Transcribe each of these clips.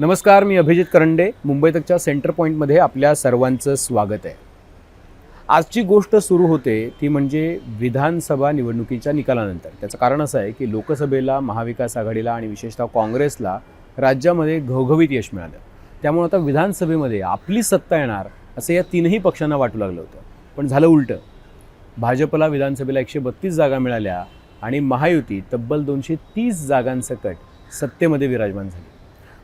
नमस्कार मी अभिजित करंडे. मुंबई तकच्या सेंटर पॉईंटमध्ये आपल्या सर्वांचं स्वागत आहे. आजची गोष्ट सुरू होते ती म्हणजे विधानसभा निवडणुकीच्या निकालानंतर. त्याचं कारण असं आहे की लोकसभेला महाविकास आघाडीला आणि विशेषतः काँग्रेसला राज्यामध्ये घवघवीत यश मिळालं. त्यामुळे आता विधानसभेमध्ये आपली सत्ता येणार असं या तीनही पक्षांना वाटू लागलं होतं. पण झालं उलटं. भाजपला विधानसभेला एकशे बत्तीस जागा मिळाल्या आणि महायुती तब्बल दोनशे तीस जागांसकट सत्तेमध्ये विराजमान झाली.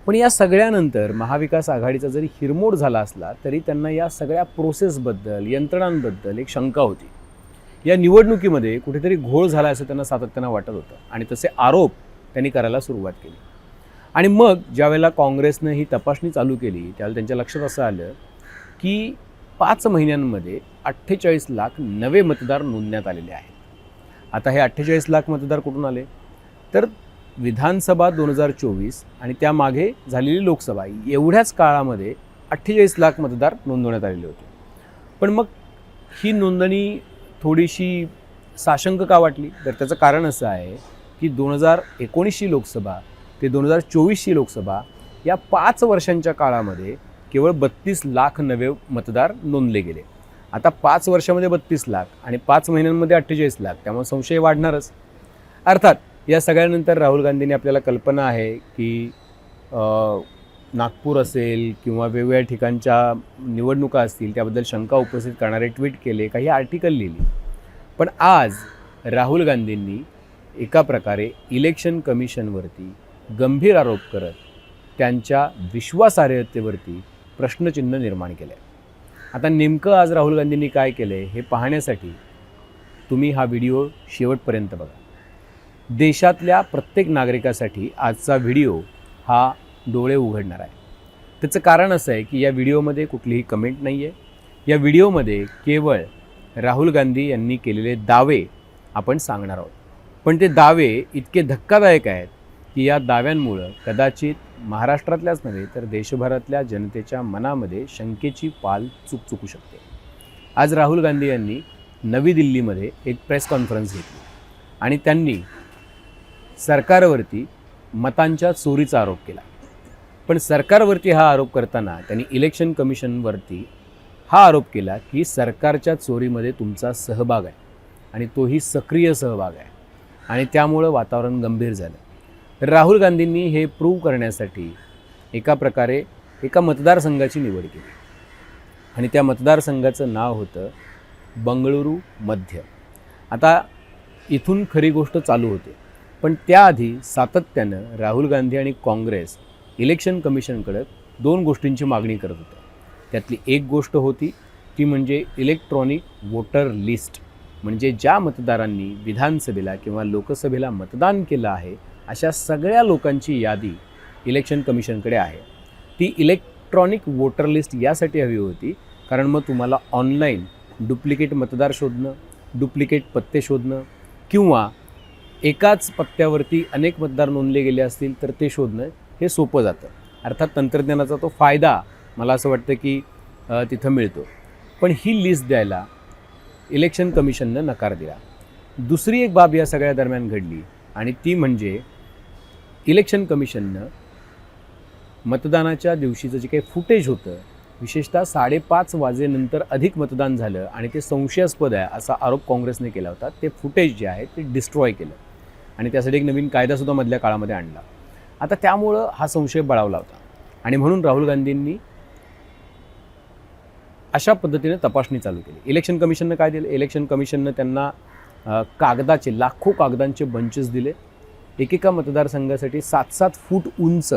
पण या सगळ्यानंतर महाविकास आघाडीचा जरी हिरमोड झाला असला तरी त्यांना या सगळ्या प्रोसेसबद्दल यंत्रणांबद्दल एक शंका होती. या निवडणुकीमध्ये कुठेतरी घोळ झाला असं त्यांना सातत्यानं वाटत होतं आणि तसे आरोप त्यांनी करायला सुरुवात केली. आणि मग ज्यावेळेला काँग्रेसनं ही तपासणी चालू केली त्यावेळेला त्यांच्या लक्षात असं आलं की पाच महिन्यांमध्ये अठ्ठेचाळीस लाख नवे मतदार नोंदण्यात आलेले आहेत. आता हे अठ्ठेचाळीस लाख मतदार कुठून आले? तर विधानसभा दोन हजार चोवीस आणि त्यामागे झालेली लोकसभा एवढ्याच काळामध्ये अठ्ठेचाळीस लाख मतदार नोंदवण्यात आलेले होते. पण मग ही नोंदणी थोडीशी साशंक का वाटली? तर त्याचं कारण असं आहे की दोन हजार एकोणीसची लोकसभा ते दोन हजार चोवीसची लोकसभा या पाच वर्षांच्या काळामध्ये केवळ बत्तीस लाख नवे मतदार नोंदले गेले. आता पाच वर्षामध्ये बत्तीस लाख आणि पाच महिन्यांमध्ये अठ्ठेचाळीस लाख त्यामुळे संशय वाढणारच. अर्थात या सगळ्यानंतर राहुल गांधींनी आपल्याला कल्पना आहे की नागपूर असेल किंवा वेगवेगळ्या ठिकाणच्या निवडणुका असतील त्याबद्दल शंका उपस्थित करणारे ट्विट केले काही आर्टिकल लिहिली. पण आज राहुल गांधींनी एका प्रकारे इलेक्शन कमिशनवरती गंभीर आरोप करत त्यांच्या विश्वासार्हतेवरती प्रश्नचिन्ह निर्माण केलं. आहे आता नेमकं आज राहुल गांधींनी काय केलं आहे हे पाहण्यासाठी तुम्ही हा व्हिडिओ शेवटपर्यंत बघा. देशातल्या प्रत्येक नागरिकासाठी आजचा व्हिडिओ हा डोळे उघडणार आहे. त्याचं कारण असं आहे की या व्हिडिओमध्ये कुठलीही कमेंट नाही आहे या व्हिडिओमध्ये केवळ राहुल गांधी यांनी केलेले दावे आपण सांगणार आहोत. पण ते दावे इतके धक्कादायक आहेत की या दाव्यांमुळं कदाचित महाराष्ट्रातल्याच नव्हे तर देशभरातल्या जनतेच्या मनामध्ये शंकेची पाल चुकचुकू शकते. आज राहुल गांधी यांनी नवी दिल्लीमध्ये एक प्रेस कॉन्फरन्स घेतली आणि त्यांनी सरकारवरती मतांच्या चोरीचा आरोप केला. पण सरकारवरती हा आरोप करताना त्यांनी इलेक्शन कमिशनवरती हा आरोप केला की सरकारच्या चोरीमध्ये तुमचा सहभाग आहे आणि तोही सक्रिय सहभाग आहे. आणि त्यामुळं वातावरण गंभीर झालं. राहुल गांधींनी हे प्रूव्ह करण्यासाठी एका प्रकारे एका मतदारसंघाची निवड केली. आणि त्या मतदारसंघाचं नाव होतं बंगळुरू मध्य. आता इथून खरी गोष्ट चालू होते. पण त्याआधी सातत्यानं राहुल गांधी आणि काँग्रेस इलेक्शन कमिशनकडे दोन गोष्टींची मागणी करत होते. त्यातली एक गोष्ट होती ती म्हणजे इलेक्ट्रॉनिक वोटर लिस्ट. म्हणजे ज्या मतदारांनी विधानसभेला किंवा लोकसभेला मतदान केलं आहे अशा सगळ्या लोकांची यादी इलेक्शन कमिशनकडे आहे. ती इलेक्ट्रॉनिक वोटर लिस्ट यासाठी हवी होती कारण मग तुम्हाला ऑनलाईन डुप्लिकेट मतदार शोधणं डुप्लिकेट पत्ते शोधणं किंवा एकाच पत्त्यावरती अनेक मतदार नोंदले गेले असतील तर ते शोधणं हे सोपं जातं. अर्थात तंत्रज्ञानाचा तो फायदा मला असं वाटतं की तिथं मिळतो. पण ही लिस्ट द्यायला इलेक्शन कमिशननं नकार दिला. दुसरी एक बाब या सगळ्या दरम्यान घडली आणि ती म्हणजे इलेक्शन कमिशननं मतदानाच्या दिवशीचं जे काही फुटेज होतं विशेषतः साडेपाच वाजेनंतर अधिक मतदान झालं आणि ते संशयास्पद आहे असा आरोप काँग्रेसने केला होता. ते फुटेज जे आहे ते डिस्ट्रॉय केलं. आणि त्यासाठी एक नवीन कायदासुद्धा मधल्या काळामध्ये आणला. आता त्यामुळं हा संशय बळावला होता. आणि म्हणून राहुल गांधींनी अशा पद्धतीने तपासणी चालू केली. इलेक्शन कमिशननं काय दिलं? इलेक्शन कमिशननं त्यांना कागदाचे लाखो कागदांचे बंचेस दिले. एकेका मतदारसंघासाठी सात सात फूट उंच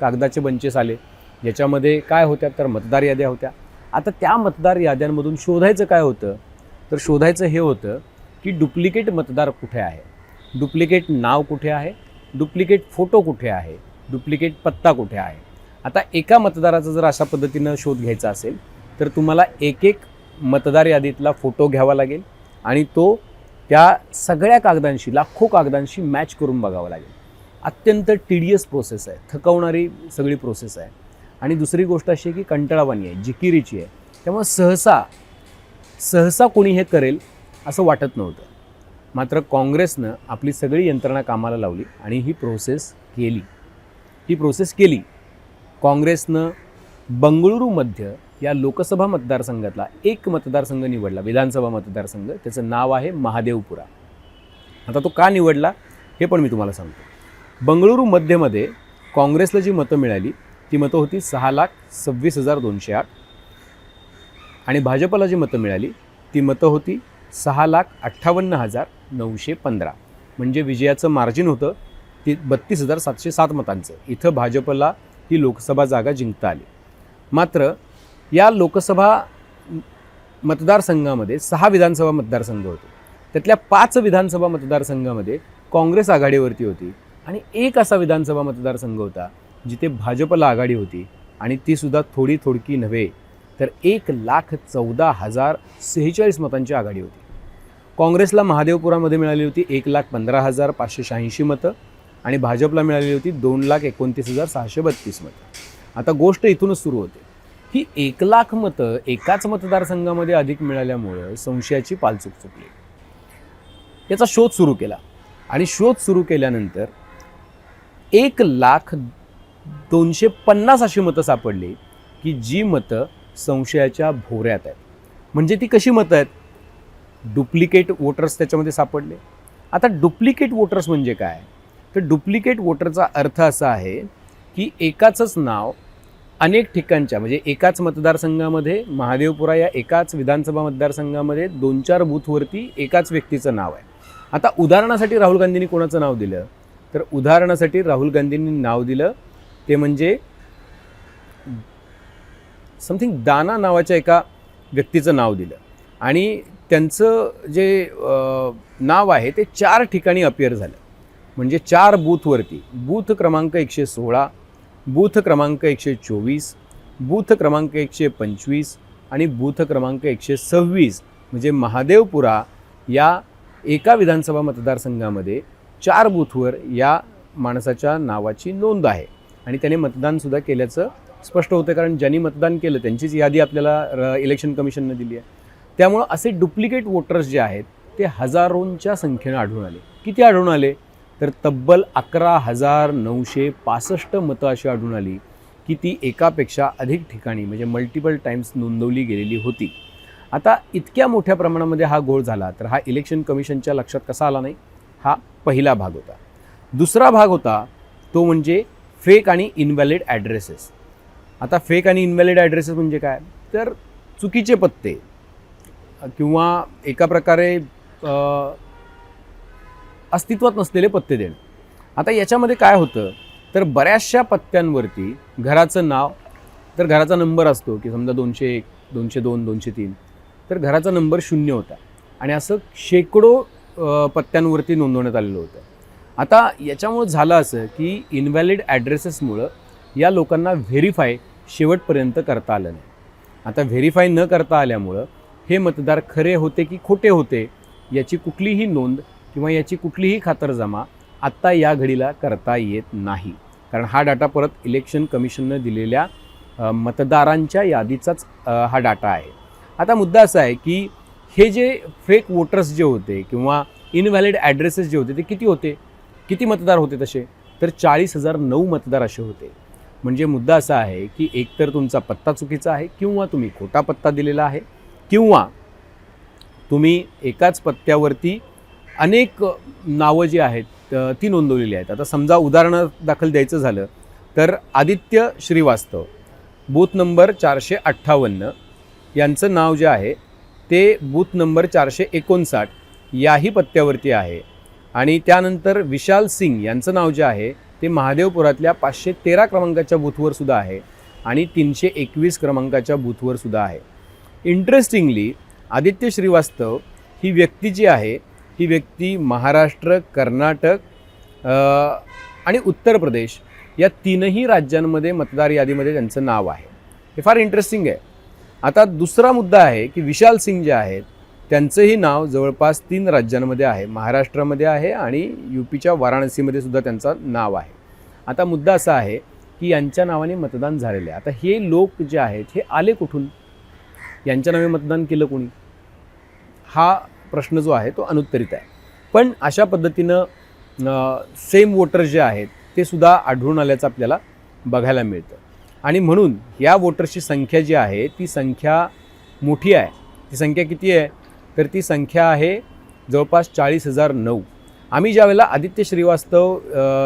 कागदाचे बंचेस आले. ज्याच्यामध्ये काय होत्या? तर मतदार याद्या होत्या. आता त्या मतदार याद्यांमधून शोधायचं काय होतं? तर शोधायचं हे होतं की डुप्लिकेट मतदार कुठे आहे? डुप्लिकेट नाव कुठे आहे? डुप्लिकेट फोटो कुठे आहे? डुप्लिकेट पत्ता कुठे आहे? आता एका मतदाराचा जर अशा पद्धतीनं शोध घ्यायचा असेल तर तुम्हाला एक एक मतदार यादीतला फोटो घ्यावा लागेल आणि तो त्या सगळ्या कागदांशी लाखो कागदांशी मॅच करून बघावा लागेल. अत्यंत टिडियस प्रोसेस आहे. थकवणारी सगळी प्रोसेस आहे. आणि दुसरी गोष्ट अशी आहे की कंटाळावानी आहे जिकिरीची आहे. त्यामुळे सहसा सहसा कोणी हे करेल असं वाटत नव्हतं. मात्र काँग्रेसनं आपली सगळी यंत्रणा कामाला लावली आणि ही प्रोसेस केली. ही प्रोसेस केली. काँग्रेसनं बंगळुरू मध्य या लोकसभा मतदारसंघातला एक मतदारसंघ निवडला विधानसभा मतदारसंघ. त्याचं नाव आहे महादेवपुरा. आता तो का निवडला हे पण मी तुम्हाला सांगतो. बंगळुरू मध्यमध्ये काँग्रेसला जी मतं मिळाली ती मतं होती सहा लाख सव्वीस हजार दोनशे आठ. आणि भाजपला जी मतं मिळाली ती मतं होती सहा लाख अठ्ठावन्न हजार नऊशे पंधरा. म्हणजे विजयाचं मार्जिन होतं ती बत्तीस हजार सातशे सात मतांचं. इथं भाजपला ही लोकसभा जागा जिंकता आली. मात्र या लोकसभा मतदारसंघामध्ये सहा विधानसभा मतदारसंघ होते. त्यातल्या पाच विधानसभा मतदारसंघामध्ये काँग्रेस आघाडीवरती होती आणि एक असा विधानसभा मतदारसंघ होता जिथे भाजपला आघाडी होती आणि ती सुद्धा थोडी थोडकी नव्हे. तर एक लाख चौदा हजार सेहेचाळीस मतांची आघाडी होती. काँग्रेसला महादेवपुरामध्ये मिळाली होती एक लाख पंधरा हजार पाचशे शहाऐंशी मतं आणि भाजपला मिळाली होती दोन लाख एकोणतीस हजार सहाशे बत्तीस मतं. आता गोष्ट इथूनच सुरू होते. ही एक लाख मतं एकाच मतदारसंघामध्ये अधिक मिळाल्यामुळं संशयाची पालचूक चुकली. याचा शोध सुरू केला आणि शोध सुरू केल्यानंतर एक लाख दोनशे पन्नास अशी मतं सापडली की जी मतं संशयाच्या भोवऱ्यात आहेत. म्हणजे ती कशी मतं आहेत? डुप्लिकेट वोटर्स त्याच्यामध्ये सापडले. आता डुप्लिकेट वोटर्स म्हणजे काय? तर डुप्लिकेट वोटरचा अर्थ असा आहे की एकाचंच नाव अनेक ठिकाणच्या म्हणजे एकाच मतदारसंघामध्ये महादेवपुरा या एकाच विधानसभा मतदारसंघामध्ये दोन चार बूथवरती एकाच व्यक्तीचं नाव आहे. आता उदाहरणासाठी राहुल गांधींनी कोणाचं नाव दिलं? तर उदाहरणासाठी राहुल गांधींनी नाव दिलं ते म्हणजे समथिंग दाना नावाच्या एका व्यक्तीचं नाव दिलं. आणि त्यांचं जे नाव आहे ते चार ठिकाणी अपिअर झालं. म्हणजे चार बूथवरती. बूथ क्रमांक एकशे सोळा बूथ क्रमांक एकशे चोवीस बूथ क्रमांक एकशे पंचवीस आणि बूथ क्रमांक एकशे सव्वीस. म्हणजे महादेवपुरा या एका विधानसभा मतदारसंघामध्ये चार बूथवर या माणसाच्या नावाची नोंद आहे. आणि त्याने मतदानसुद्धा केल्याचं स्पष्ट होतं कारण ज्यांनी मतदान केलं त्यांचीच यादी आपल्याला र- इलेक्शन कमिशननं दिली आहे. त्यामुळं असे डुप्लिकेट वोटर्स जे आहेत ते हजारोंच्या संख्येनं आढळून आले. किती आढळून आले? तर तब्बल अकरा हजार नऊशे पासष्ट मतं अशी आढळून आली की ती एकापेक्षा अधिक ठिकाणी म्हणजे मल्टिपल टाईम्स नोंदवली गेलेली होती. आता इतक्या मोठ्या प्रमाणामध्ये हा घोळ झाला तर हा इलेक्शन कमिशनच्या लक्षात कसा आला नाही? हा पहिला भाग होता. दुसरा भाग होता तो म्हणजे फेक आणि इनव्हॅलिड ॲड्रेसेस आता फेक आणि इनव्हॅलिड ॲड्रेसेस म्हणजे काय? तर चुकीचे पत्ते. किंवा एका प्रकारे अस्तित्वात नसलेले पत्ते देणं. आता याच्यामध्ये काय होतं? तर बऱ्याचशा पत्त्यांवरती घराचं नाव तर घराचा नंबर असतो की समजा दोनशे एक दोनशे दोन दोनशे तीन तर घराचा नंबर शून्य होता. आणि असं शेकडो पत्त्यांवरती नोंदवण्यात आलेलं होतं. आता याच्यामुळं झालं असं की इनव्हॅलिड ॲड्रेसेसमुळं या लोकांना व्हेरीफाय शेवटपर्यंत करता आलं नाही. आता व्हेरीफाय न करता आल्यामुळं हे मतदार खरे होते की खोटे होते याची कुठलीही नोंद किंवा याची कुठलीही खातरजमा आत्ता या घडीला करता येत नाही. कारण हा डाटा परत इलेक्शन कमिशननं दिलेल्या मतदारांच्या यादीचाच हा डाटा आहे. आता मुद्दा असा आहे की हे जे फेक वोटर्स जे होते किंवा इनव्हॅलिड ॲड्रेसेस जे होते ते किती होते? किती मतदार होते तसे? तर चाळीस हजार नऊ मतदार असे होते. म्हणजे मुद्दा असा आहे की एकतर तुमचा पत्ता चुकीचा आहे किंवा तुम्ही खोटा पत्ता दिलेला आहे किंवा तुम्ही एकाच पत्त्यावरती अनेक नावं जी आहेत ती नोंदवलेली आहेत. आता समजा उदाहरण दाखल द्यायचं झालं तर आदित्य श्रीवास्तव बूथ नंबर चारशे अठ्ठावन्न यांचं नाव जे आहे ते बूथ नंबर चारशे एकोणसाठ याही पत्त्यावरती आहे. आणि त्यानंतर विशाल सिंग यांचं नाव जे आहे ते महादेवपुरातल्या पाचशे तेरा क्रमांकाच्या बूथवर सुद्धा आहे आणि तीनशे एकवीस क्रमांकाच्या बूथवर सुद्धा आहे. इंटरेस्टिंगली आदित्य श्रीवास्तव ही व्यक्ती जी आहे ही व्यक्ती महाराष्ट्र कर्नाटक आणि उत्तर प्रदेश या तीनही राज्यांमध्ये मतदार यादीमध्ये त्यांचं नाव आहे. हे फार इंटरेस्टिंग आहे. आता दुसरा मुद्दा आहे की विशाल सिंग जे आहेत त्यांचंही नाव जवळपास तीन राज्यांमध्ये आहे. महाराष्ट्रामध्ये आहे आणि यू पीच्या वाराणसीमध्ये सुद्धा त्यांचं नाव आहे. आता मुद्दा असा आहे की यांच्या नावाने मतदान झालेलं आहे. आता हे लोक जे आहेत हे आले कुठून? यांच्या नावे मतदान केलं कोणी? हा प्रश्न जो आहे तो अनुत्तरित आहे. पण अशा पद्धतीनं सेम वोटर जे आहेत ते सुद्धा आढळून आल्याचं आपल्याला बघायला मिळतं. आणि म्हणून या वोटर्सची संख्या जी आहे ती संख्या मोठी आहे. ती संख्या किती आहे? तर ती संख्या आहे जवळपास चाळीस हजार नऊ. आम्ही ज्यावेळेला आदित्य श्रीवास्तव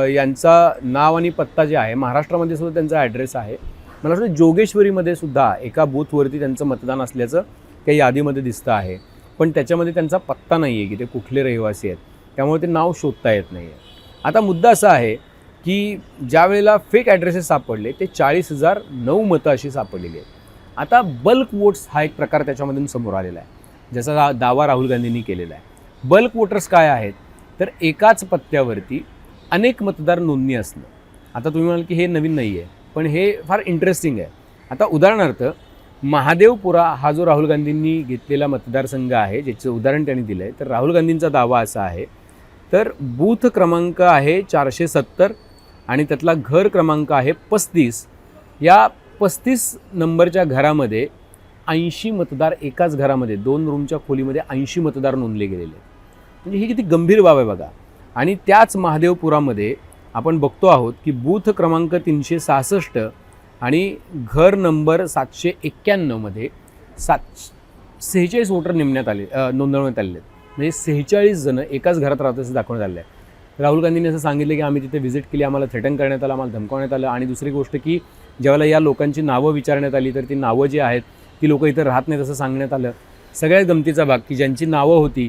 यांचा नाव आणि पत्ता जे आहे महाराष्ट्रामध्ये सुद्धा त्यांचा ॲड्रेस आहे. मला वाटतं जोगेश्वरीमध्ये सुद्धा एका बूथवरती त्यांचं मतदान असल्याचं त्या यादीमध्ये दिसतं आहे. पण त्याच्यामध्ये त्यांचा पत्ता नाही आहे की ते कुठले रहिवासी आहेत. त्यामुळे ते नाव शोधता येत नाही आहे. आता मुद्दा असा आहे की ज्या वेळेला फेक ॲड्रेसेस सापडले ते चाळीस हजार नऊ मतं अशी सापडलेली आहेत. आता बल्क वोट्स हा एक प्रकार त्याच्यामधून समोर आलेला आहे. ज्याचा दा- दावा राहुल गांधींनी केलेला आहे. बल्क वोटर्स काय आहेत? तर एकाच पत्त्यावरती अनेक मतदार नोंदणी असणं. आता तुम्ही म्हणाल की हे नवीन नाही आहे पण हे फार इंटरेस्टिंग आहे. आता उदाहरणार्थ महादेवपुरा हा जो राहुल गांधींनी घेतलेला मतदारसंघ आहे ज्याचं उदाहरण त्यांनी दिलं आहे तर राहुल गांधींचा दावा असा आहे तर बूथ क्रमांक आहे चारशे सत्तर आणि त्यातला घर क्रमांक आहे पस्तीस. या पस्तीस नंबरच्या घरामध्ये ऐंशी मतदार एकाच घरामध्ये दोन रूमच्या खोलीमध्ये ऐंशी मतदार नोंदले गेलेले आहेत. म्हणजे ही किती गंभीर बाब आहे बघा. आणि त्याच महादेवपुरामध्ये आपण बघतो आहोत की बूथ क्रमांक तीनशे सहासष्ट आणि घर नंबर सातशे एक्क्याण्णवमध्ये सात सेहेचाळीस वोटर नेमण्यात आले नोंदवण्यात आलेले आहेत. म्हणजे सेहेचाळीस जणं एकाच घरात राहत असं दाखवण्यात आले आहे राहुल गांधींनी असं सांगितलं की आम्ही तिथे व्हिजिट केली आम्हाला थ्रेटन करण्यात आलं आम्हाला धमकावण्यात आलं. आणि दुसरी गोष्ट की ज्यावेळेला या लोकांची नावं विचारण्यात आली तर ती नावं जी आहेत ती लोकं इथं राहत नाहीत असं सांगण्यात आलं. सगळ्यात गमतीचा भाग की ज्यांची नावं होती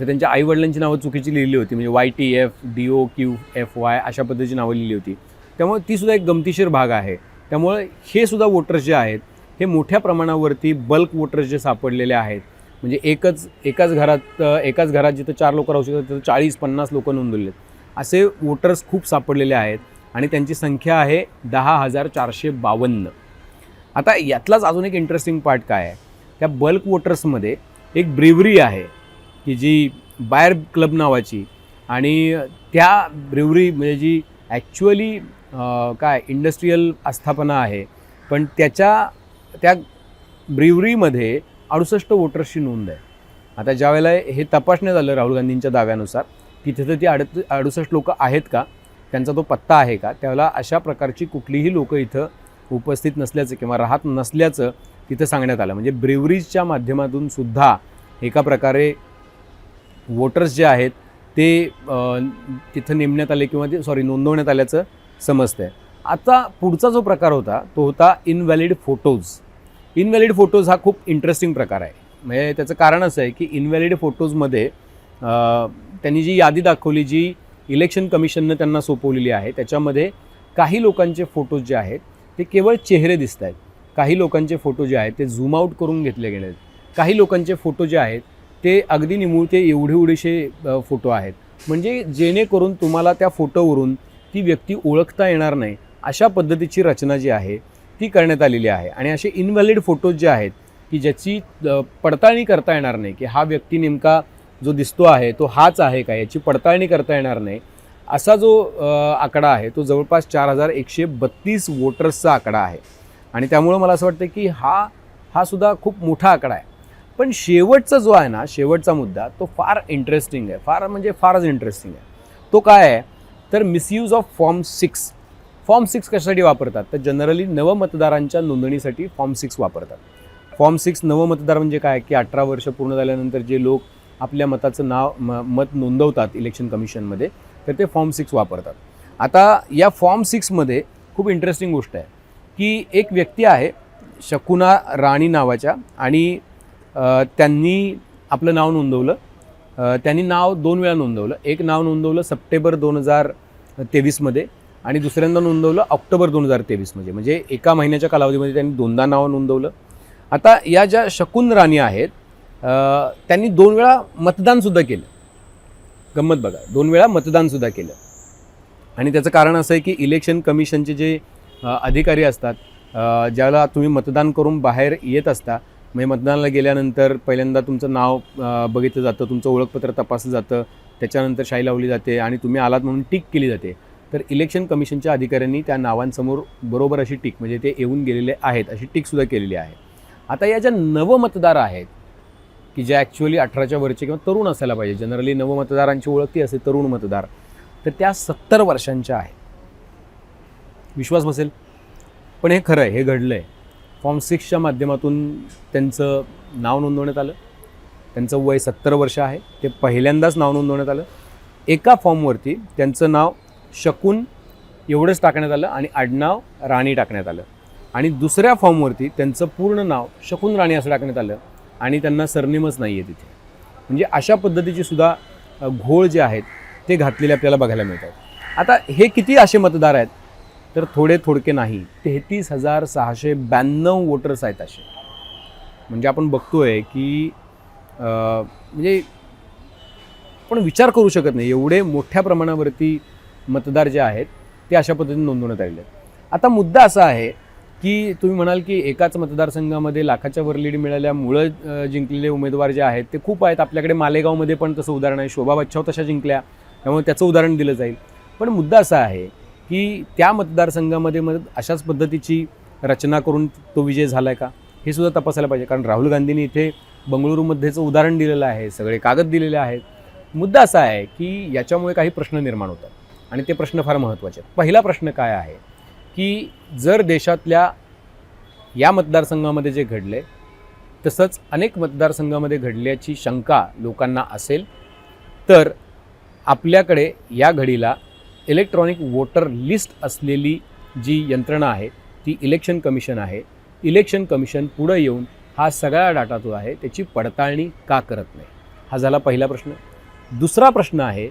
तर त्यांच्या आईवडिलांची नावं चुकीची लिहिली होती. म्हणजे Y T F D O Q F Y अशा पद्धतीची नावं लिहिली होती. त्यामुळे ती सुद्धा एक गमतीशीर भाग आहे. त्यामुळे हे सुद्धा वोटर्स जे आहेत हे मोठ्या प्रमाणावरती बल्क वोटर्स जे सापडलेले आहेत. म्हणजे एकच एकाच घरात एकाच घरात जिथं चार लोक राहू शकतात तिथं चाळीस पन्नास लोक नोंदवले आहेत असे वोटर्स खूप सापडलेले आहेत आणि त्यांची संख्या आहे दहा हजार चारशे बावन्न. आता यातलाच अजून एक इंटरेस्टिंग पार्ट काय आहे? त्या बल्क वोटर्समध्ये एक ब्रिवरी आहे की जी बायर क्लब नावाची. आणि त्या ब्रिवरी म्हणजे जी ॲक्च्युअली काय इंडस्ट्रीयल आस्थापना आहे. पण त्याच्या त्या ब्रिवरीमध्ये अडुसष्ट वोटर्सची नोंद आहे. आता ज्या वेळेला हे तपासण्यात आलं राहुल गांधींच्या दाव्यानुसार की तिथं ती अडत अडुसष्ट लोकं आहेत का? त्यांचा तो पत्ता आहे का? त्यावेळेला अशा प्रकारची कुठलीही लोकं इथं उपस्थित नसल्याचं किंवा राहत नसल्याचं तिथं सांगण्यात आलं. म्हणजे ब्रिवरीजच्या माध्यमातून सुद्धा एका प्रकारे वोटर्स जे आहेत ते तिथं नेमण्यात आले किंवा ते सॉरी नोंदवण्यात आल्याचं समजतं आहे आता पुढचा जो प्रकार होता तो होता इनव्हॅलिड फोटोज इनव्हॅलिड फोटोज हा खूप इंटरेस्टिंग प्रकार आहे. म्हणजे त्याचं कारण असं आहे की इनव्हॅलिड फोटोजमध्ये त्यांनी जी यादी दाखवली जी इलेक्शन कमिशननं त्यांना सोपवलेली आहे त्याच्यामध्ये काही लोकांचे फोटोज जे आहेत ते केवळ चेहरे दिसत आहेत. काही लोकांचे फोटो जे आहेत ते झूम आऊट करून घेतले गेले आहेत. काही लोकांचे फोटो जे आहेत ते अगदी निमुळते एवढे एवढेसे फोटो आहेत. म्हणजे जेणेकरून तुम्हाला त्या फोटोवरून ती व्यक्ती ओळखता येणार नाही अशा पद्धतीची रचना जी आहे ती करण्यात आलेली आहे. आणि असे इनव्हॅलिड फोटोज जे आहेत की ज्याची पडताळणी करता येणार नाही की हा व्यक्ती नेमका जो दिसतो आहे तो हाच आहे का याची पडताळणी करता येणार नाही असा जो आकडा आहे तो जवळपास चार हजार एकशे बत्तीस वोटर्सचा आकडा आहे. आणि त्यामुळं मला असं वाटतं की हा हा सुद्धा खूप मोठा आकडा आहे. पण शेवटचा जो आहे ना शेवटचा मुद्दा तो फार इंटरेस्टिंग आहे. फार म्हणजे फारच इंटरेस्टिंग आहे. तो काय आहे? तर misuse of form six form six कशासाठी वापरतात? तर जनरली नवमतदारांच्या नोंदणीसाठी फॉर्म सिक्स वापरतात. फॉर्म सिक्स नवमतदार म्हणजे काय? की अठरा वर्ष पूर्ण झाल्यानंतर जे लोक आपल्या मताचं नाव म मत नोंदवतात इलेक्शन कमिशनमध्ये तर ते फॉर्म सिक्स वापरतात. आता या फॉर्म सिक्समध्ये खूप इंटरेस्टिंग गोष्ट आहे की एक व्यक्ती आहे शकुना राणी नावाच्या आणि त्यांनी आपलं नाव नोंदवलं. त्यांनी नाव दोन वेळा नोंदवलं. एक नाव नोंदवलं सप्टेंबर दोन हजार तेवीसमध्ये आणि दुसऱ्यांदा नोंदवलं ऑक्टोबर दोन हजार तेवीसमध्ये म्हणजे एका महिन्याच्या कालावधीमध्ये त्यांनी दोनदा नाव नोंदवलं. आता या ज्या शकुन राणी आहेत त्यांनी दोन वेळा मतदानसुद्धा केलं. गंमत बघा. दोन वेळा मतदानसुद्धा केलं. आणि त्याचं कारण असं आहे की इलेक्शन कमिशनचे जे अधिकारी असतात ज्याला तुम्ही मतदान करून बाहेर येत असता म्हणजे मतदानाला गेल्यानंतर पहिल्यांदा तुमचं नाव बघितलं जातं तुमचं ओळखपत्र तपासलं जातं त्याच्यानंतर शाई लावली जाते आणि तुम्ही आलात म्हणून टिक केली जाते. तर इलेक्शन कमिशनच्या अधिकाऱ्यांनी त्या नावांसमोर बरोबर अशी टिक म्हणजे ते येऊन गेलेले आहेत अशी टिकसुद्धा केलेली आहे. आता या ज्या नवमतदार आहेत की जे ॲक्च्युअली अठराच्या वरचे किंवा तरुण असायला पाहिजे. जनरली नवमतदारांची ओळख ती असते तरुण मतदार. तर त्या सत्तर वर्षांच्या आहेत. विश्वास बसेल? पण हे खरं आहे हे घडलं आहे फॉर्म सिक्सच्या माध्यमातून त्यांचं नाव नोंदवण्यात आलं. त्यांचं वय सत्तर वर्ष आहे. ते पहिल्यांदाच नाव नोंदवण्यात आलं. एका फॉर्मवरती त्यांचं नाव शकून एवढंच टाकण्यात आलं आणि आडनाव राणी टाकण्यात आलं. आणि दुसऱ्या फॉर्मवरती त्यांचं पूर्ण नाव शकून राणी असं टाकण्यात आलं. आणि त्यांना सरनेमच नाही आहे तिथे. म्हणजे अशा पद्धतीचे सुद्धा घोळ जे आहेत ते घातलेले आपल्याला बघायला मिळतात. आता हे किती असे मतदार आहेत? तर थोडे थोडके नाही. तेहतीस हजार सहाशे ब्याण्णव वोटर्स आहेत असे. म्हणजे आपण बघतोय की म्हणजे आपण विचार करू शकत नाही. एवढे मोठ्या प्रमाणावरती मतदार जे आहेत ते अशा पद्धतीने नोंदवण्यात आलेले आहेत. आता मुद्दा असा आहे की तुम्ही म्हणाल की एकाच मतदारसंघामध्ये लाखाच्या वर लीड मिळाल्यामुळं जिंकलेले उमेदवार जे आहेत ते खूप आहेत. आपल्याकडे मालेगावमध्ये पण तसं उदाहरण आहे. शोभा बच्छाव तशा जिंकल्या. त्यामुळे त्याचं उदाहरण दिलं जाईल. पण मुद्दा असा आहे की त्या मतदारसंघामध्ये मग अशाच पद्धतीची रचना करून तो विजय झाला आहे का? हे सुद्धा तपासायला पाहिजे. कारण राहुल गांधींनी इथे बंगळुरूमध्येचं उदाहरण दिलेलं आहे. सगळे कागद दिलेले आहेत. मुद्दा असा आहे की याच्यामुळे काही प्रश्न निर्माण होतात. आणि ते प्रश्न फार महत्त्वाचे आहेत. पहिला प्रश्न काय आहे? की जर देशातल्या या मतदारसंघामध्ये जे घडले तसंच अनेक मतदारसंघामध्ये घडल्याची शंका लोकांना असेल तर आपल्याकडे या घडीला इलेक्ट्रॉनिक वोटर लिस्ट असलेली जी यंत्रणा आहे ती इलेक्शन कमिशन आहे. इलेक्शन कमिशन पुढं येऊन हा सगळा डाटा जो आहे त्याची पडताळणी का करत नाही? हा झाला पहिला प्रश्न. दुसरा प्रश्न आहे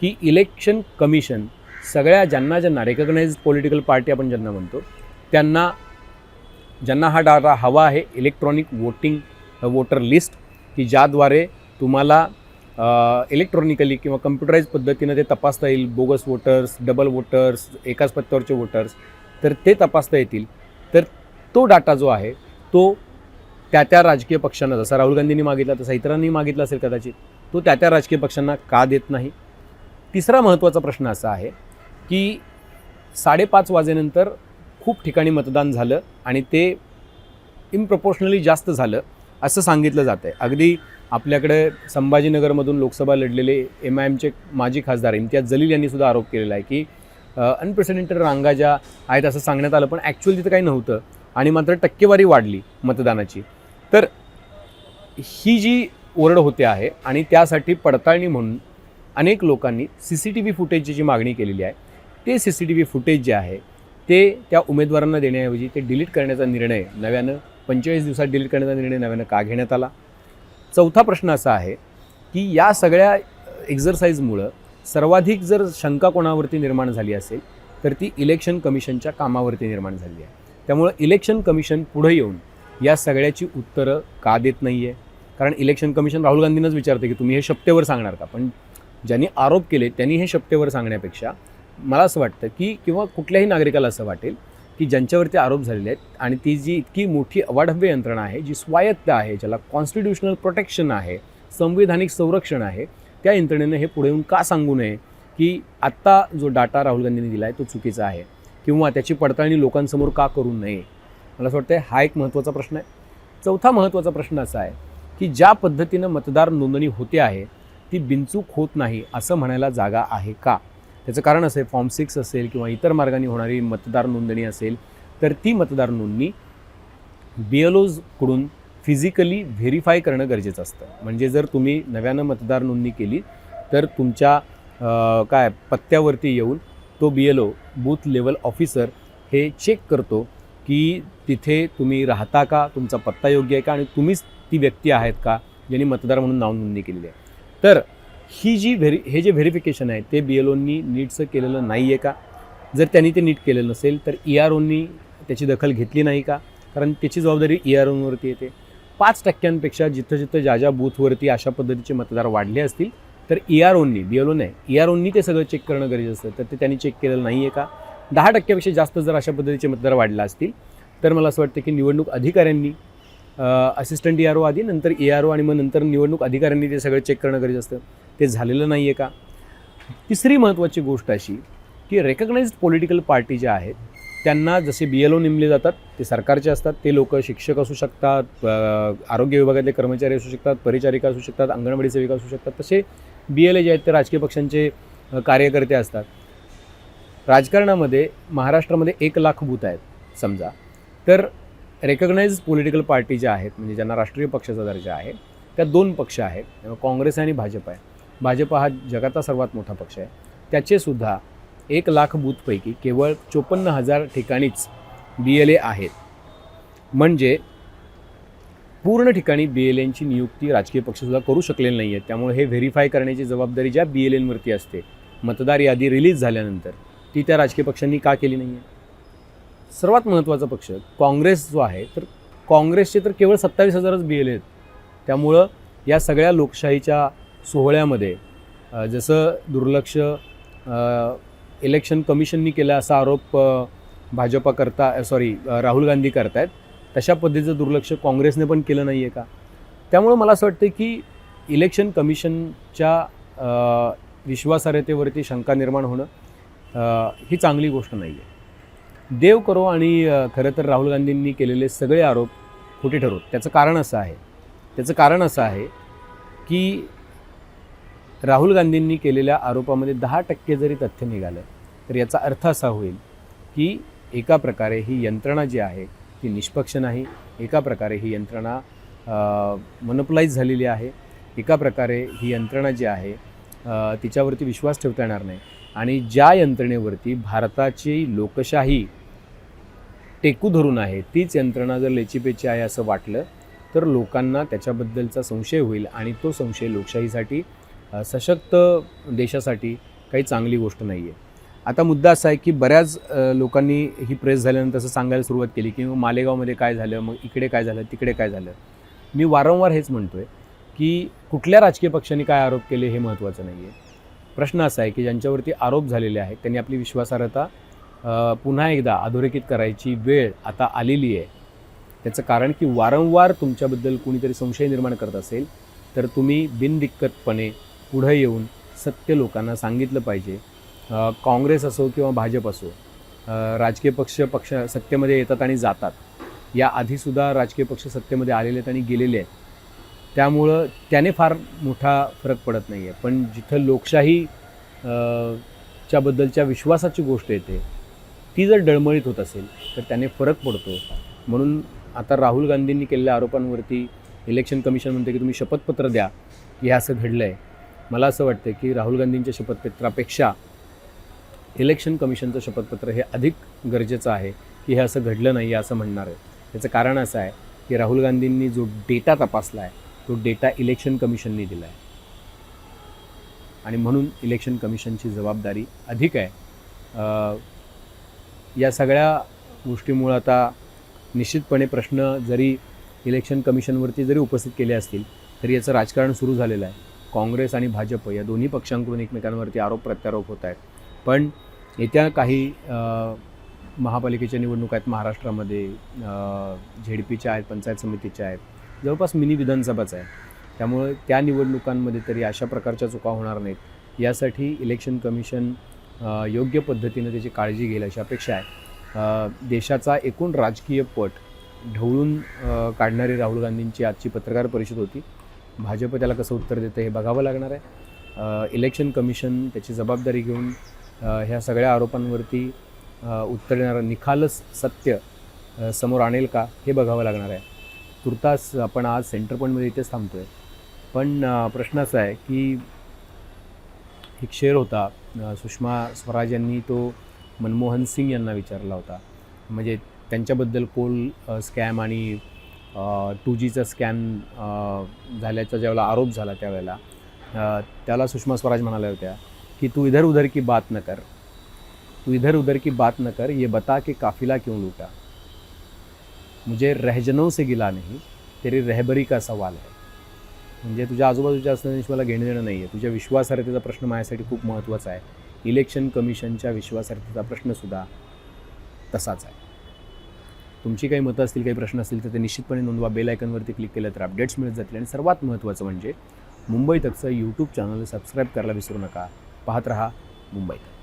की इलेक्शन कमिशन सगळ्या ज्यांना ज्यांना रेकग्नाइज पॉलिटिकल पार्टी आपण ज्यांना म्हणतो त्यांना ज्यांना हा डाटा हवा आहे इलेक्ट्रॉनिक वोटिंग वोटर लिस्ट की ज्याद्वारे तुम्हाला इलेक्ट्रॉनिकली किंवा कम्प्युटराईज पद्धतीनं ते तपासता येईल बोगस वोटर्स डबल वोटर्स एकाच पत्त्यावरचे वोटर्स तर ते तपासता येतील. तर तो डाटा जो आहे तो त्या त्या राजकीय पक्षांना जसा राहुल गांधींनी मागितला तसा इतरांनी मागितला असेल कदाचित तो त्या त्या राजकीय पक्षांना का देत नाही? तिसरा महत्त्वाचा प्रश्न असा आहे की साडेपाच वाजेनंतर खूप ठिकाणी मतदान झालं आणि ते इम्प्रपोर्शनली जास्त झालं असं सांगितलं जातं आहे अगदी आपल्याकडे संभाजीनगरमधून लोकसभा लढलेले एम आय एमचे माजी खासदार इम्तियाज जलील यांनी सुद्धा आरोप केलेला आहे की अनप्रेसिडेंटेड रांगा ज्या आहेत असं सांगण्यात आलं पण ॲक्च्युअली तिथं काही नव्हतं आणि मात्र टक्केवारी वाढली मतदानाची. तर ही जी ओरड होते आहे आणि त्यासाठी पडताळणी म्हणून अनेक लोकांनी सी सी टी व्ही फुटेजची जी मागणी केलेली आहे ते C C T V footage जे आहे ते त्या उमेदवारांना देण्याऐवजी ते डिलीट करण्याचा निर्णय नव्यानं पंचेचाळीस दिवसात डिलीट करण्याचा निर्णय नव्यानं का घेण्यात आला? चौथा प्रश्न असा आहे की या सगळ्या एक्झरसाईजमुळं सर्वाधिक जर शंका कोणावरती निर्माण झाली असेल तर ती इलेक्शन कमिशनच्या कामावरती निर्माण झाली आहे. त्यामुळं इलेक्शन कमिशन पुढे येऊन या सगळ्याची उत्तरं का देत नाही आहे कारण इलेक्शन कमिशन राहुल गांधींनाच विचारते की तुम्ही हे शपथेवर सांगणार का? पण ज्यांनी आरोप केले त्यांनी हे शपथेवर सांगण्यापेक्षा मला असं वाटतं की किंवा कुठल्याही नागरिकाला असं वाटेल की ज्यांच्यावरती आरोप झालेले आहेत आणि ती जी इतकी मोठी अवाढव्य यंत्रणा आहे जी स्वायत्त आहे ज्याला कॉन्स्टिट्युशनल प्रोटेक्शन आहे संविधानिक संरक्षण आहे त्या यंत्रणेनं हे पुढे येऊन का सांगू नये की आत्ता जो डाटा राहुल गांधींनी दिला आहे तो चुकीचा आहे किंवा त्याची पडताळणी लोकांसमोर का करू नये? मला असं वाटतं हा एक महत्त्वाचा प्रश्न आहे. चौथा महत्त्वाचा प्रश्न असा आहे की ज्या पद्धतीनं मतदार नोंदणी होते आहे ती बिनचूक होत नाही असं म्हणायला जागा आहे का? त्याचं कारण असं आहे फॉर्म सिक्स असेल किंवा इतर मार्गाने होणारी मतदार नोंदणी असेल तर ती मतदार नोंदणी बी एल ओजकडून फिजिकली व्हेरीफाय करणं गरजेचं असतं. म्हणजे जर तुम्ही नव्यानं मतदार नोंदणी केली तर तुमच्या काय पत्त्यावरती येऊन तो B L O booth level officer हे चेक करतो की तिथे तुम्ही राहता का तुमचा पत्ता योग्य आहे का आणि तुम्हीच ती व्यक्ती आहेत का ज्यांनी मतदार म्हणून नाव नोंदणी केलेली आहे. तर ही जी व्हेरी हे जे व्हेरिफिकेशन आहे ते बी एल ओनी नीटचं केलेलं नाही आहे का? जर त्यांनी ते नीट केलेलं नसेल तर ई आर ओनी त्याची दखल घेतली नाही का? कारण त्याची जबाबदारी ई आर ओनवरती येते. पाच टक्क्यांपेक्षा जिथं जिथं ज्या ज्या बूथवरती अशा पद्धतीचे मतदार वाढले असतील तर ई आर ओननी बी एल ओ नाही ई आर ओननी ते सगळं चेक करणं गरजेचं असतं. तर ते त्यांनी चेक केलेलं नाही आहे का? दहा टक्क्यापेक्षा जास्त जर अशा पद्धतीचे मतदार वाढले असतील तर मला असं वाटतं की निवडणूक अधिकाऱ्यांनी असिस्टंट ई आर ओ आधी नंतर ए आर ओ आणि मग नंतर निवडणूक अधिकाऱ्यांनी ते सगळं चेक करणं गरजेचं असतं. ते झालेलं नाही आहे का? तिसरी महत्त्वाची गोष्ट अशी की रेकग्नाइज्ड पॉलिटिकल पार्टी ज्या आहेत त्यांना जसे बी एल ओ नेमले जातात ते सरकारचे असतात ते लोक शिक्षक असू शकतात आरोग्य विभागातले कर्मचारी असू शकतात परिचारिका असू शकतात अंगणवाडी सेविका असू शकतात तसे बी एल ए जे आहेत ते राजकीय पक्षांचे कार्यकर्ते असतात. राजकारणामध्ये महाराष्ट्रामध्ये एक लाख बूथ आहेत समजा. तर रेकग्नाइज पॉलिटिकल पार्टी ज्या आहेत म्हणजे ज्यांना राष्ट्रीय पक्षाचा दर्जा आहे त्या दोन पक्ष आहेत काँग्रेस आणि भाजप आहे. भाजप हा जगाचा सर्वात मोठा पक्ष आहे. त्याचेसुद्धा एक लाख बूथपैकी केवळ चोपन्न हजार ठिकाणीच बी एल ए आहेत. म्हणजे पूर्ण ठिकाणी बी एल एनची नियुक्ती राजकीय पक्षसुद्धा करू शकलेले नाही आहेत. त्यामुळे हे व्हेरीफाय करण्याची जबाबदारी ज्या बी एल एनवरती असते मतदार यादी रिलीज झाल्यानंतर ती त्या राजकीय पक्षांनी का केली नाही आहे सर्वात महत्त्वाचा पक्ष काँग्रेस जो आहे तर काँग्रेसचे तर केवळ सत्तावीस हजारच बी एल आहेत. त्यामुळं या सगळ्या लोकशाहीच्या सोहळ्यामध्ये जसं दुर्लक्ष इलेक्शन कमिशननी केला असा आरोप भाजपा करता सॉरी राहुल गांधी करतायत तशा पद्धतीचं दुर्लक्ष काँग्रेसने पण केलं नाही आहे का? त्यामुळं मला असं वाटतं की इलेक्शन कमिशनच्या विश्वासार्हतेवरती शंका निर्माण होणं ही चांगली गोष्ट नाही आहे देव करो आणि खरं तर राहुल गांधींनी केलेले सगळे आरोप खोटे ठरवत त्याचं कारण असं आहे त्याचं कारण असं आहे की राहुल गांधींनी केलेल्या आरोपामध्ये दहा टक्के जरी तथ्य निघालं तर याचा अर्थ असा होईल की एका प्रकारे ही यंत्रणा जी आहे ती निष्पक्ष नाही. एका प्रकारे ही यंत्रणा मनपलाईज झालेली आहे. एका प्रकारे ही यंत्रणा जी आहे तिच्यावरती विश्वास ठेवता येणार नाही. आणि ज्या यंत्रणेवरती भारताची लोकशाही टेकू धरून आहे तीच यंत्रणा जर लेचीपेची आहे असं वाटलं तर लोकांना त्याच्याबद्दलचा संशय होईल आणि तो संशय लोकशाहीसाठी सशक्त देशासाठी काही चांगली गोष्ट नाही आहे आता मुद्दा असा आहे की बऱ्याच लोकांनी ही प्रेस झाल्यानंतर असं सांगायला सुरुवात केली की मग मालेगावमध्ये काय झालं मग इकडे काय झालं तिकडे काय झालं. मी वारंवार हेच म्हणतो आहे की कुठल्या राजकीय पक्षांनी काय आरोप केले हे महत्त्वाचं नाही आहे प्रश्न असा आहे की ज्यांच्यावरती आरोप झालेले आहेत त्यांनी आपली विश्वासार्हता पुन्हा एकदा अधोरेखित करायची वेळ आता आलेली आहे. त्याचं कारण की वारंवार तुमच्याबद्दल कुणीतरी संशय निर्माण करत असेल तर तुम्ही बिनदिक्कतपणे पुढं येऊन सत्य लोकांना सांगितलं पाहिजे. काँग्रेस असो किंवा भाजप असो राजकीय पक्ष पक्ष सत्तेमध्ये येतात आणि जातात. या आधीसुद्धा राजकीय पक्ष सत्तेमध्ये आलेले आहेत आणि गेलेले आहेत. त्यामुळं त्याने फार मोठा फरक पडत नाही आहे पण जिथं लोकशाही च्याबद्दलच्या विश्वासाची गोष्ट येते ती जर डळमळीत होत असेल तर त्याने फरक पडतो. म्हणून आता राहुल गांधींनी केलेल्या आरोपांवरती इलेक्शन कमिशन म्हणते की तुम्ही शपथपत्र द्या हे असं घडलं आहे मला असं वाटतं की राहुल गांधींच्या शपथपत्रापेक्षा इलेक्शन कमिशनचं शपथपत्र हे अधिक गरजेचं आहे की हे असं घडलं नाही आहे असं म्हणणार आहे. त्याचं कारण असं आहे की राहुल गांधींनी जो डेटा तपासला आहे तो डेटा इलेक्शन कमिशननी दिला आहे आणि म्हणून इलेक्शन कमिशनची जबाबदारी अधिक आहे. या सगळ्या गोष्टीमुळं आता निश्चितपणे प्रश्न जरी इलेक्शन कमिशनवरती जरी उपस्थित केले असतील तरी याचं राजकारण सुरू झालेलं आहे. काँग्रेस आणि भाजप या दोन्ही पक्षांकडून एकमेकांवरती आरोप प्रत्यारोप होत आहेत. पण येत्या काही महापालिकेच्या निवडणुका आहेत महाराष्ट्रामध्ये झेडपीच्या आहेत पंचायत समितीच्या आहेत जवळपास मिनी विधानसभाच आहे. त्यामुळे त्या निवडणुकांमध्ये तरी अशा प्रकारच्या चुका होणार नाहीत. यासाठी इलेक्शन कमिशन योग्य पद्धतीनं त्याची काळजी घेईल अशी अपेक्षा आहे. देशाचा एकूण राजकीय पट ढवळून काढणारी राहुल गांधींची आजची पत्रकार परिषद होती. भाजप त्याला कसं उत्तर देतं हे बघावं लागणार आहे. इलेक्शन कमिशन त्याची जबाबदारी घेऊन ह्या सगळ्या आरोपांवरती उत्तर देणारं निखालस सत्य समोर आणेल का हे बघावं लागणार आहे. तुर्तास आपण आज सेंटर पॉईंटमध्ये इथेच थांबतो आहे पण प्रश्न असा आहे की एक शेअर होता सुषमा स्वराज यांनी तो मनमोहन सिंग यांना विचारला होता. म्हणजे त्यांच्याबद्दल कोल स्कॅम आणि टू जीचा स्कॅम झाल्याचा ज्यावेळेला आरोप झाला त्यावेळेला त्याला सुषमा स्वराज म्हणाल्या होत्या की तू इधर उधर की बात न कर. तू इधर उधर की बात न कर ये बता कि काफिला क्यों लूटा? मुझे रहजनों से गिला नहीं तेरी रहबरी का सवाल है. म्हणजे तुझ्या आजूबाजूच्या असण्याशी मला घेणं देणं नाही आहे तुझ्या विश्वासार्हतेचा प्रश्न माझ्यासाठी खूप महत्त्वाचा आहे. इलेक्शन कमिशनच्या विश्वासार्हतेचा प्रश्नसुद्धा तसाच आहे. तुमची काही मतं असतील काही प्रश्न असतील तर ते निश्चितपणे नोंदवा. बेल आयकनवरती क्लिक केलं तर अपडेट्स मिळत जातील. आणि सर्वात महत्त्वाचं म्हणजे मुंबई तकचं यूट्यूब चॅनल सबस्क्राईब करायला विसरू नका. पाहत रहा मुंबई तक